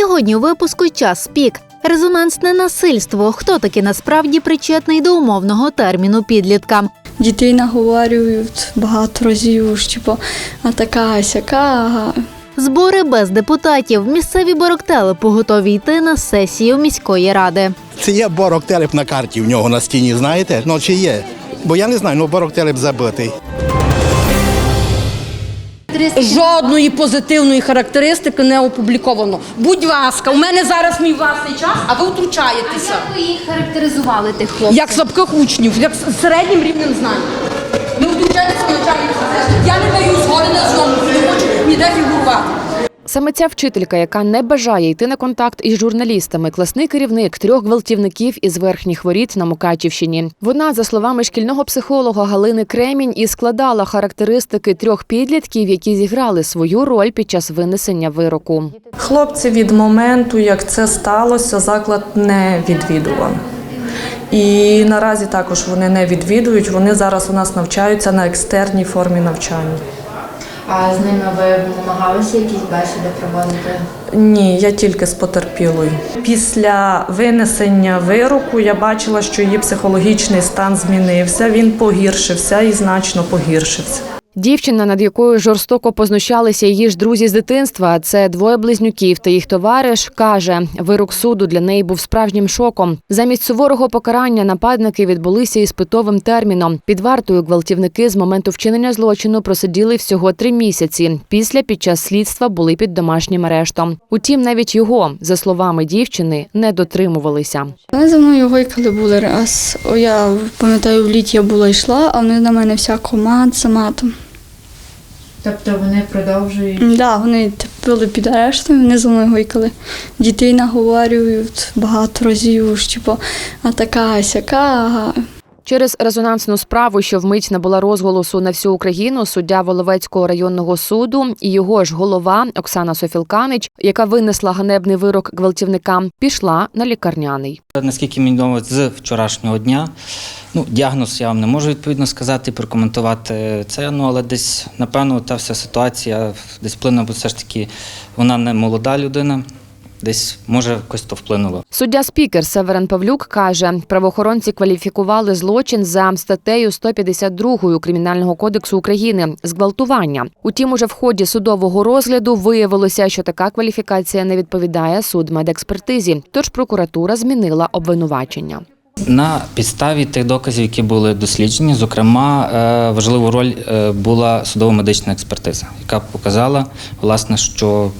Сьогодні у випуску час пік. Резонансне насильство. Хто таки насправді причетний до умовного терміну підліткам? Дітей наговорюють багато разів, що типу, а така, сяка. Збори без депутатів. Місцеві бороктели поготові йти на сесію міської ради. Це є борок телеп на карті в нього на стіні, знаєте? Ну чи є? Бо я не знаю, ну борок телеп забитий. Жодної позитивної характеристики не опубліковано. Будь ласка, у мене зараз мій власний час, а ви втручаєтеся. Як ви їх характеризували тих хлопців? Як слабких учнів, як з середнім рівнем знань. Ви втручаєтеся навчальний процес. Я не даю згоди на зйомку, не хочу ніде фігурувати. Саме ця вчителька, яка не бажає йти на контакт із журналістами, класний керівник трьох гвалтівників із верхніх воріт на Мукачівщині. Вона, за словами шкільного психолога Галини Кремінь, і складала характеристики трьох підлітків, які зіграли свою роль під час винесення вироку. Хлопці від моменту, як це сталося, заклад не відвідував. І наразі також вони не відвідують. Вони зараз у нас навчаються на екстерній формі навчання. А з ними ви намагалися якісь бесіди проводити? Ні, я тільки з потерпілою. Після винесення вироку я бачила, що її психологічний стан змінився. Він погіршився і значно погіршився. Дівчина, над якою жорстоко познущалися її ж друзі з дитинства, це двоє близнюків та їх товариш, каже, вирок суду для неї був справжнім шоком. Замість суворого покарання нападники відбулися іспитовим терміном. Під вартою гвалтівники з моменту вчинення злочину просиділи всього три місяці. Після під час слідства були під домашнім арештом. Утім, навіть його, за словами дівчини, не дотримувалися. Вони за мною гойкали були раз. Я пам'ятаю, в літі я була йшла, а вони на мене всяко мат за матом. Тобто вони продовжують. Да, вони були під арештом, вони за мною гойкали. Дітей наговорюють багато разів, що типу, а така, сяка. Через резонансну справу, що вмить набула розголосу на всю Україну, суддя Воловецького районного суду і його ж голова Оксана Софілканич, яка винесла ганебний вирок гвалтівникам, пішла на лікарняний. Наскільки мені відомо, з вчорашнього дня. Ну, діагноз я вам не можу відповідно сказати, прокоментувати це. Ну, але десь, напевно, та вся ситуація десь вплинула, бо все ж таки вона не молода людина, десь може якось то вплинуло. Суддя спікер Северен Павлюк каже, правоохоронці кваліфікували злочин за статтею 152 Кримінального кодексу України зґвалтування. Утім, уже в ході судового розгляду виявилося, що така кваліфікація не відповідає судмедекспертизі, тож прокуратура змінила обвинувачення. На підставі тих доказів, які були досліджені, зокрема, е, важливу роль е, була судово-медична експертиза, яка показала, власне, що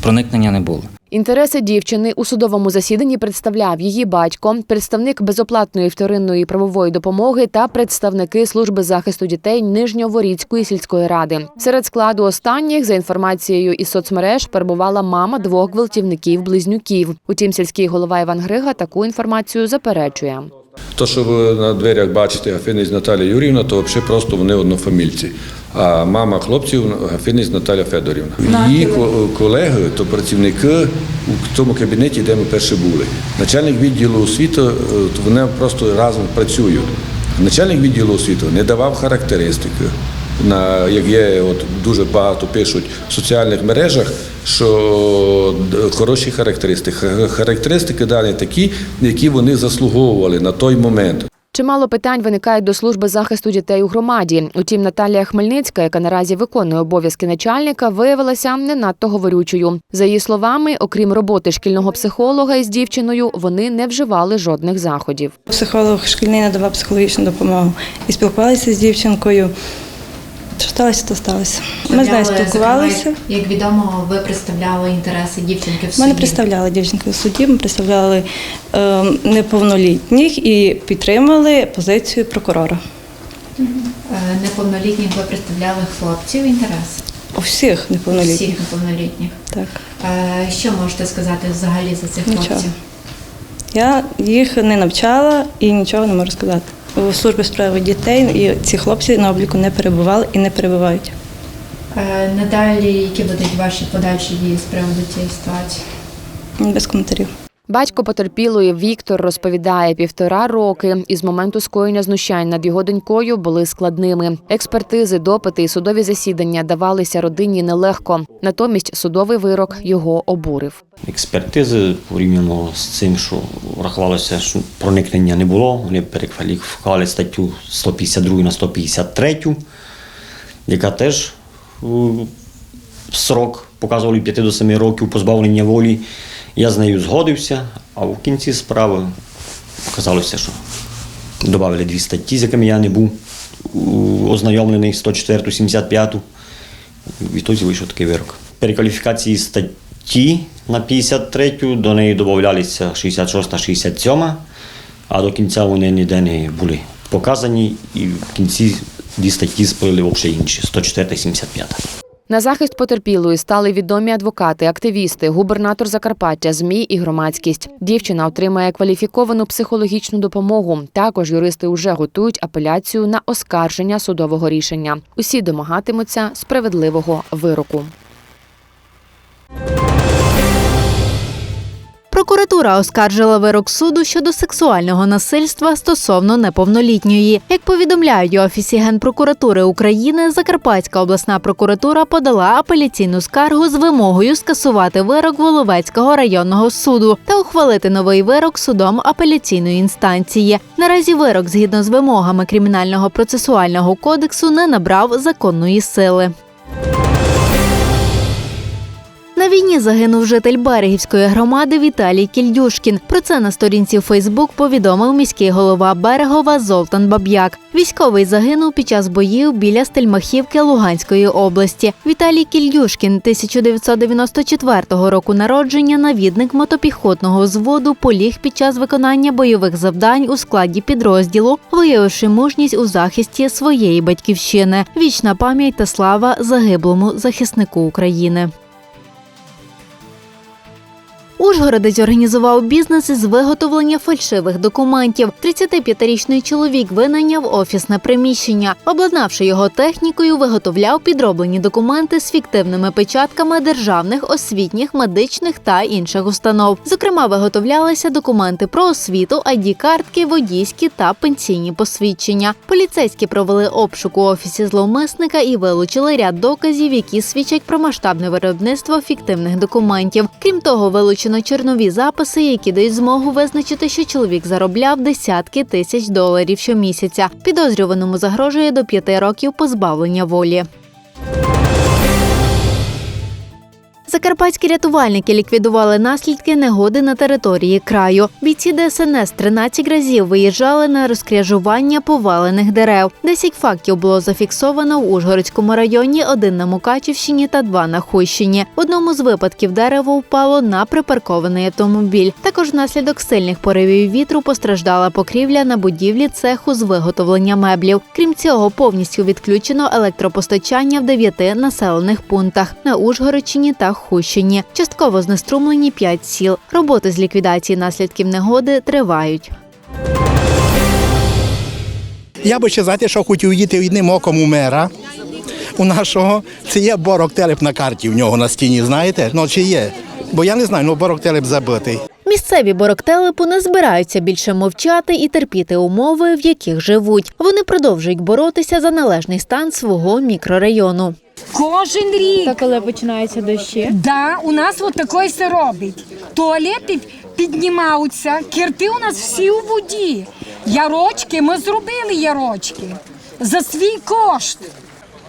проникнення не було. Інтереси дівчини у судовому засіданні представляв її батько, представник безоплатної вторинної правової допомоги та представники служби захисту дітей Нижньоворіцької сільської ради. Серед складу останніх, за інформацією із соцмереж, перебувала мама двох гвалтівників-близнюків. Утім, сільський голова Іван Грига таку інформацію заперечує. То, що ви на дверях бачите Гафинець Наталія Юрівна, то взагалі просто вони однофамільці. А мама хлопців Гафинець Наталя Федорівна. Її колеги, то працівники у тому кабінеті, де ми перші були. Начальник відділу освіти, е, то вони просто разом працюють. Начальник відділу освіти не давав характеристики. На як є, от дуже багато пишуть в соціальних мережах, що хороші характеристики. Характеристики дані такі, які вони заслуговували на той момент. Чимало питань виникають до служби захисту дітей у громаді. Утім, Наталія Хмельницька, яка наразі виконує обов'язки начальника, виявилася не надто говорючою. За її словами, окрім роботи шкільного психолога із дівчиною, вони не вживали жодних заходів. Психолог шкільний надавав психологічну допомогу і спілкувалися з дівчинкою. Що сталося, то сталося. Ми з нею спілкувалися. Як відомо, ви представляли інтереси дівчинки в суді. Ми не представляли дівчинки в суді, ми представляли е, неповнолітніх і підтримали позицію прокурора. Е, Неповнолітніх ви представляли хлопців інтерес? У всіх неповнолітніх. Всіх неповнолітніх. Так. Е, Що можете сказати взагалі за цих Нічого. хлопців? Я їх не навчала і нічого не можу сказати. У службі справи дітей і ці хлопці на обліку не перебували і не перебувають. Е, Надалі, які будуть ваші подальші дії з приводу цієї ситуації? Без коментарів. Батько потерпілої Віктор розповідає, півтора роки із моменту скоєння знущань над його донькою були складними. Експертизи, допити і судові засідання давалися родині нелегко. Натомість судовий вирок його обурив. Експертизи порівняно з цим, що рахувалося, що проникнення не було. Вони перекваліфікували статтю 152 на 153, яка теж е, срок показували 5 до 7 років позбавлення волі. Я з нею згодився, а в кінці справи оказалося, що додали дві статті, з якими я не був е, ознайомлений 104 75 Відтоді вийшов такий вирок. Перекваліфікації статті на 53-ю до неї додавалися 66 67 а до кінця вони ніде не були показані, і в кінці дві статті спили взагалі інші 104 75. На захист потерпілої стали відомі адвокати, активісти, губернатор Закарпаття, ЗМІ і громадськість. Дівчина отримає кваліфіковану психологічну допомогу. Також юристи вже готують апеляцію на оскарження судового рішення. Усі домагатимуться справедливого вироку. Прокуратура оскаржила вирок суду щодо сексуального насильства стосовно неповнолітньої. Як повідомляють у офісі Генпрокуратури України, Закарпатська обласна прокуратура подала апеляційну скаргу з вимогою скасувати вирок Воловецького районного суду та ухвалити новий вирок судом апеляційної інстанції. Наразі вирок, згідно з вимогами кримінального процесуального кодексу, не набрав законної сили. Війні загинув житель Берегівської громади Віталій Кільдюшкін. Про це на сторінці Фейсбук повідомив міський голова Берегова Золтан Баб'як. Військовий загинув під час боїв біля Стельмахівки Луганської області. Віталій Кільдюшкін 1994 року народження, навідник мотопіхотного взводу, поліг під час виконання бойових завдань у складі підрозділу, виявивши мужність у захисті своєї батьківщини. Вічна пам'ять та слава загиблому захиснику України. Ужгородець організував бізнес із виготовлення фальшивих документів. 35-річний чоловік винайняв офісне приміщення. Обладнавши його технікою, виготовляв підроблені документи з фіктивними печатками державних, освітніх, медичних та інших установ. Зокрема, виготовлялися документи про освіту, id картки водійські та пенсійні посвідчення. Поліцейські провели обшук у офісі зловмисника і вилучили ряд доказів, які свідчать про масштабне виробництво фіктивних документів. Крім того, вилучено чорнові записи, які дають змогу визначити, що чоловік заробляв десятки тисяч доларів щомісяця. Підозрюваному загрожує до п'яти років позбавлення волі. Закарпатські рятувальники ліквідували наслідки негоди на території краю. Бійці ДСНС 13 разів виїжджали на розкряжування повалених дерев. 10 фактів було зафіксовано в Ужгородському районі, один на Мукачівщині та два на Хуйщині. В одному з випадків дерево впало на припаркований автомобіль. Також внаслідок сильних поривів вітру постраждала покрівля на будівлі цеху з виготовлення меблів. Крім цього, повністю відключено електропостачання в дев'яти населених пунктах на Ужгородщині та Хущині. Частково знеструмлені п'ять сіл. Роботи з ліквідації наслідків негоди тривають. Я би ще знаєте, що хотів їти одним оком у мера. У нашого це є борок телеп на карті в нього на стіні, знаєте? Ну чи є? Бо я не знаю, ну борок телеп забитий. Місцеві бороктелепу не збираються більше мовчати і терпіти умови, в яких живуть. Вони продовжують боротися за належний стан свого мікрорайону. Кожен рік. Та коли починаються дощі? Да, у нас от таке все робить. Туалети піднімаються, кірти у нас всі у воді. Ярочки, ми зробили ярочки за свій кошт.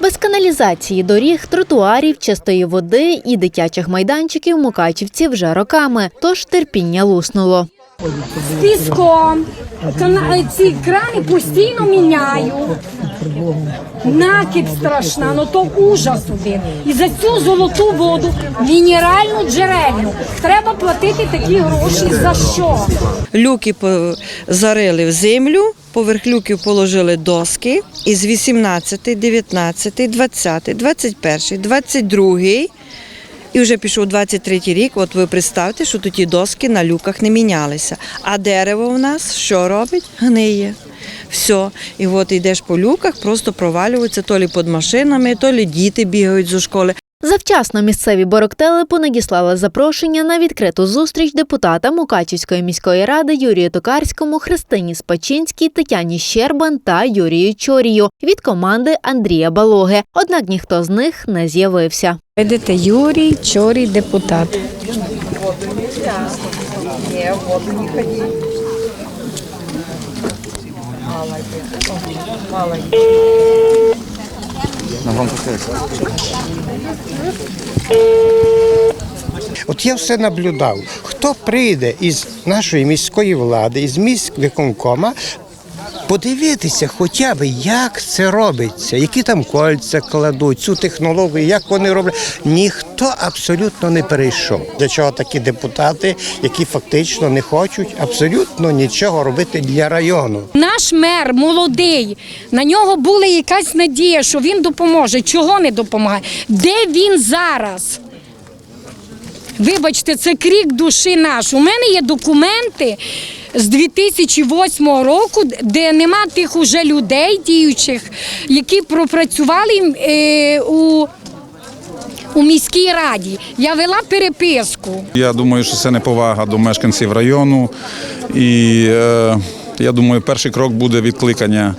Без каналізації доріг, тротуарів, чистої води і дитячих майданчиків мукачівці вже роками, тож терпіння луснуло. З піском. Ці крани постійно міняю. Накид страшна, ну то ужас один. І за цю золоту воду, мінеральну джерельну, треба платити такі гроші за що? Люки зарили в землю, поверх люків положили доски. І з 18, 19, 20, 21, 22 і вже пішов 23 рік. От ви представте, що ті доски на люках не мінялися. А дерево в нас що робить? Гниє. Все. І от йдеш по люках, просто провалюються то лі під машинами, то лі діти бігають зі школи. Завчасно місцеві бороктелепу надіслали запрошення на відкриту зустріч депутата Мукачівської міської ради Юрію Токарському, Христині Спачинській, Тетяні Щербан та Юрію Чорію від команди Андрія Балоги. Однак ніхто з них не з'явився. Видите, Юрій Чорій, депутат. От я все наблюдав. Хто прийде із нашої міської влади, із міськвиконкома, подивитися хоча б, як це робиться, які там кольця кладуть, цю технологію, як вони роблять. Ніхто абсолютно не перейшов. Для чого такі депутати, які фактично не хочуть абсолютно нічого робити для району. Наш мер молодий, на нього була якась надія, що він допоможе. Чого не допомагає? Де він зараз? Вибачте, це крік душі наш. У мене є документи з 2008 року, де нема тих уже людей діючих, які пропрацювали е, у, у міській раді. Я вела переписку. Я думаю, що це неповага до мешканців району. І е, я думаю, перший крок буде відкликання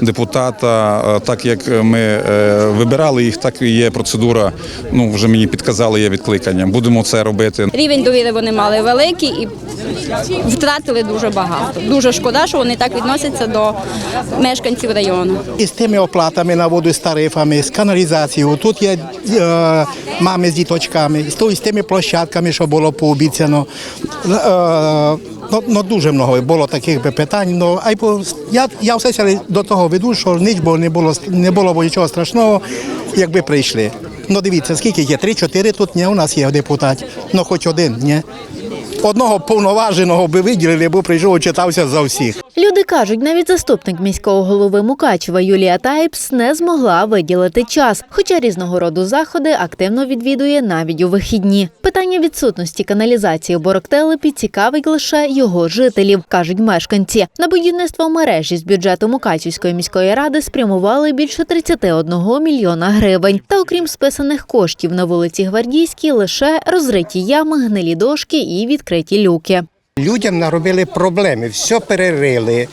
депутата. Е, Так як ми е, вибирали їх, так і є процедура. Ну вже мені підказали, є відкликання. Будемо це робити. Рівень довіри вони мали великий і втратили дуже багато. Дуже шкода, що вони так відносяться до мешканців району. І з тими оплатами на воду, з тарифами, з каналізацією. Тут є е, мами з діточками, з тими площадками, що було пообіцяно. Е, ну, ну, дуже много було таких би питань. Ну, а я, я все до того веду, що ніч бо не було, не було б нічого страшного, якби прийшли. Ну дивіться, скільки є? Три-чотири тут ні, у нас є депутат. Ну хоч один, ні. Одного повноваженого би виділили, бо прийшов, читався за всіх. Люди кажуть, навіть заступник міського голови Мукачева Юлія Тайпс не змогла виділити час, хоча різного роду заходи активно відвідує навіть у вихідні. Питання відсутності каналізації у Бороктелепі цікавить лише його жителів, кажуть мешканці. На будівництво мережі з бюджету Мукачівської міської ради спрямували більше 31 мільйона гривень. Та окрім списаних коштів на вулиці Гвардійській, лише розриті ями, гнилі дошки і відкриті люки. Людям наробили проблеми, все перерили.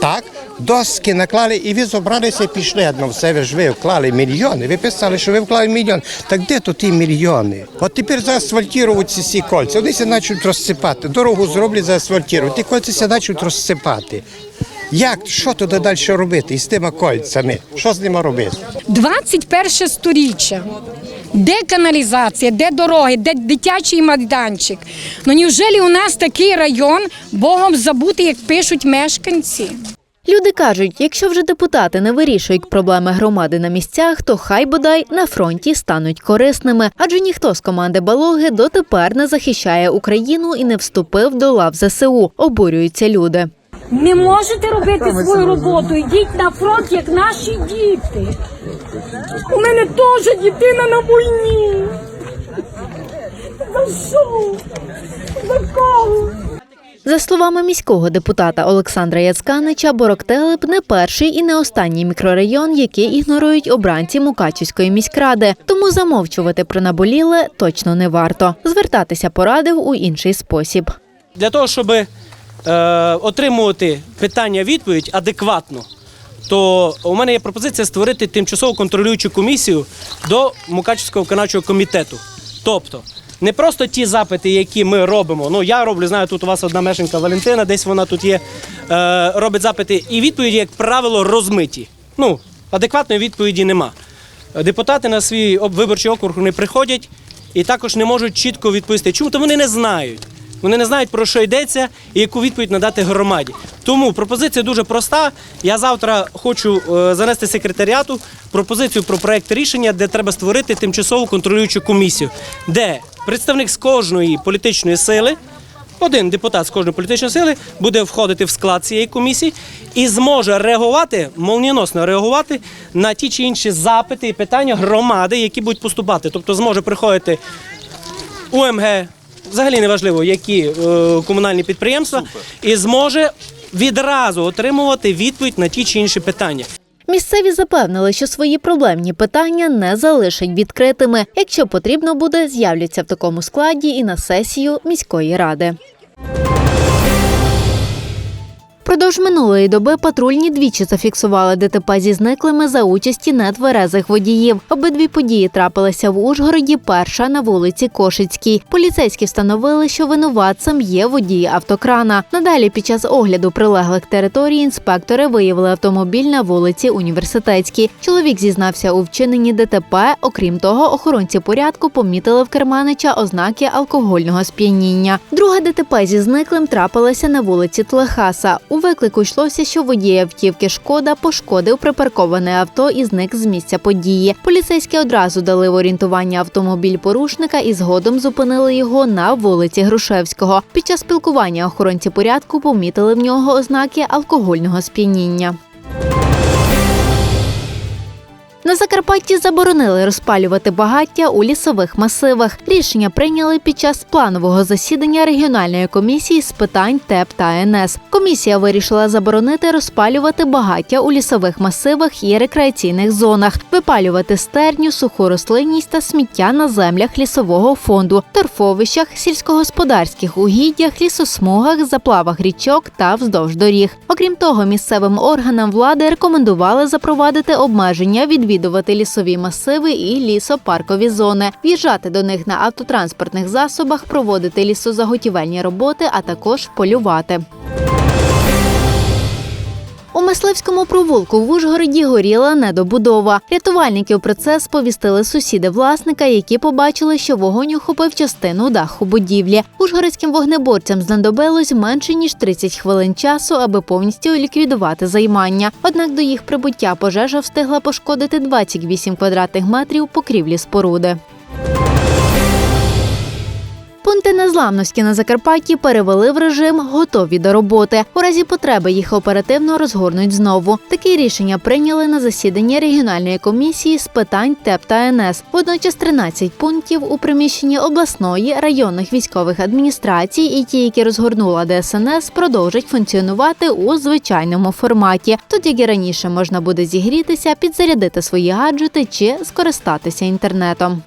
Так, доски наклали і ви зібралися і пішли. Ну, все ви ж ви вклали мільйони. Ви писали, що ви вклали мільйон. Так де тут ті мільйони? От тепер заасфальтують ці всі кольця. Вони ся почнуть розсипати. Дорогу зроблять, заасфальтують. Ті кольця ся почнуть розсипати. Як, що туди далі робити із тими кольцями? Що з ними робити? 21 сторіччя. Де каналізація, де дороги, де дитячий майданчик? Ну невжелі у нас такий район Богом забути, як пишуть мешканці? Люди кажуть, якщо вже депутати не вирішують проблеми громади на місцях, то хай бодай на фронті стануть корисними, адже ніхто з команди Балоги дотепер не захищає Україну і не вступив до лав ЗСУ. Обурюються люди. Не можете робити свою роботу. Йдіть на фронт, як наші діти. У мене теж дитина на війні. За що? За кого? За словами міського депутата Олександра Яцканича, Бороктелеп не перший і не останній мікрорайон, який ігнорують обранці Мукачівської міськради. Тому замовчувати про наболіле точно не варто. Звертатися порадив у інший спосіб. Для того, щоб отримувати питання-відповідь адекватно, то у мене є пропозиція створити тимчасову контролюючу комісію до Мукачівського виконавчого комітету. Тобто, не просто ті запити, які ми робимо. Ну, я роблю, знаю, тут у вас одна мешканка Валентина, десь вона тут є, е, робить запити, і відповіді, як правило, розмиті. Ну, адекватної відповіді нема. Депутати на свій виборчий округ не приходять і також не можуть чітко відповісти. Чому? Тому вони не знають. Вони не знають, про що йдеться і яку відповідь надати громаді. Тому пропозиція дуже проста. Я завтра хочу е, занести секретаріату пропозицію про проект рішення, де треба створити тимчасову контролюючу комісію, де представник з кожної політичної сили. Один депутат з кожної політичної сили буде входити в склад цієї комісії і зможе реагувати, молніносно реагувати на ті чи інші запити і питання громади, які будуть поступати. Тобто зможе приходити УМГ, взагалі неважливо, які е, комунальні підприємства, і зможе відразу отримувати відповідь на ті чи інші питання. Місцеві запевнили, що свої проблемні питання не залишать відкритими. Якщо потрібно буде, з'являться в такому складі і на сесію міської ради. Продовж минулої доби патрульні двічі зафіксували ДТП зі зниклими за участі нетверезих водіїв. Обидві події трапилися в Ужгороді. Перша на вулиці Кошицькій. Поліцейські встановили, що винуватцем є водій автокрана. Надалі під час огляду прилеглих територій інспектори виявили автомобіль на вулиці Університетській. Чоловік зізнався у вчиненні ДТП. Окрім того, охоронці порядку помітили в керманича ознаки алкогольного сп'яніння. Друге ДТП зі зниклим трапилося на вулиці Тлехаса. У виклику йшлося, що водій автівки Шкода пошкодив припарковане авто і зник з місця події. Поліцейські одразу дали в орієнтування автомобіль порушника і згодом зупинили його на вулиці Грушевського. Під час спілкування охоронці порядку помітили в нього ознаки алкогольного сп'яніння. На Закарпатті заборонили розпалювати багаття у лісових масивах. Рішення прийняли під час планового засідання регіональної комісії з питань ТЕП та НС. Комісія вирішила заборонити розпалювати багаття у лісових масивах і рекреаційних зонах, випалювати стерню, суху рослинність та сміття на землях лісового фонду, торфовищах, сільськогосподарських угіддях, лісосмугах, заплавах річок та вздовж доріг. Окрім того, місцевим органам влади рекомендували запровадити обмеження відвідувати лісові масиви і лісопаркові зони, в'їжджати до них на автотранспортних засобах, проводити лісозаготівельні роботи, а також полювати. У мисливському провулку в Ужгороді горіла недобудова. Рятувальників про це сповістили сусіди власника, які побачили, що вогонь охопив частину даху будівлі. Ужгородським вогнеборцям знадобилось менше ніж 30 хвилин часу, аби повністю ліквідувати займання. Однак до їх прибуття пожежа встигла пошкодити 28 квадратних метрів покрівлі споруди. Незламності на Закарпатті перевели в режим готові до роботи. У разі потреби їх оперативно розгорнуть знову. Такі рішення прийняли на засіданні регіональної комісії з питань ТЕП та НС. Водночас 13 пунктів у приміщенні обласної районних військових адміністрацій і ті, які розгорнула ДСНС, продовжать функціонувати у звичайному форматі. Тут, як і раніше, можна буде зігрітися, підзарядити свої гаджети чи скористатися інтернетом.